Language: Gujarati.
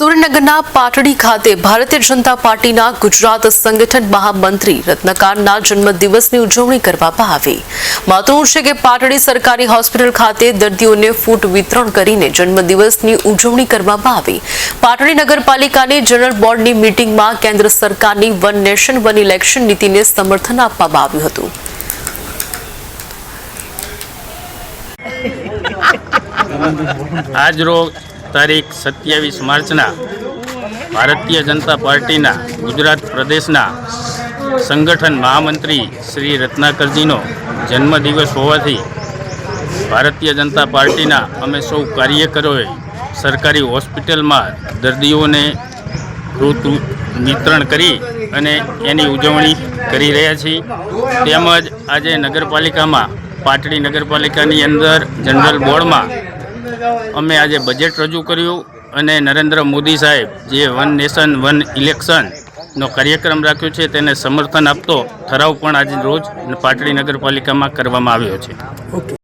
સુરેન્દ્રનગરના પાટડી ખાતે ભારતીય જનતા પાર્ટીના ગુજરાત સંગઠન મહામંત્રી રત્નકારના જન્મદિવસની ઉજવણી કરવામાં આવી. મહત્વનું છે કે પાટડી સરકારી હોસ્પિટલ ખાતે દર્દીઓને ફૂટ વિતરણ કરીને જન્મદિવસની ઉજવણી કરવામાં આવી. પાટડી નગરપાલિકાની જનરલ બોર્ડની મિટિંગમાં કેન્દ્ર સરકારની વન નેશન, વન ઇલેક્શન નીતિને સમર્થન આપવામાં આવ્યું હતું. આજરોજ તારીખ સત્યાવીસ માર્ચના ભારતીય જનતા પાર્ટીના ગુજરાત પ્રદેશના સંગઠન મહામંત્રી શ્રી રત્નાકરજીનો જન્મદિવસ હોવાથી ભારતીય જનતા પાર્ટીના અમે સૌ કાર્યકરોએ સરકારી હોસ્પિટલમાં દર્દીઓને ઋતુ વિતરણ કરી અને એની ઉજવણી કરી રહ્યા છીએ. તેમજ આજે નગરપાલિકામાં પાટડી નગરપાલિકાની અંદર જનરલ બોર્ડમાં અમે આજે બજેટ રજૂ કર્યું અને નરેન્દ્ર મોદી સાહેબ જે વન નેશન વન ઇલેક્શનનો કાર્યક્રમ રાખ્યો છે, તેને સમર્થન આપતો ઠરાવ પણ આજે રોજ પાટડી નગરપાલિકામાં કરવામાં આવ્યો છે.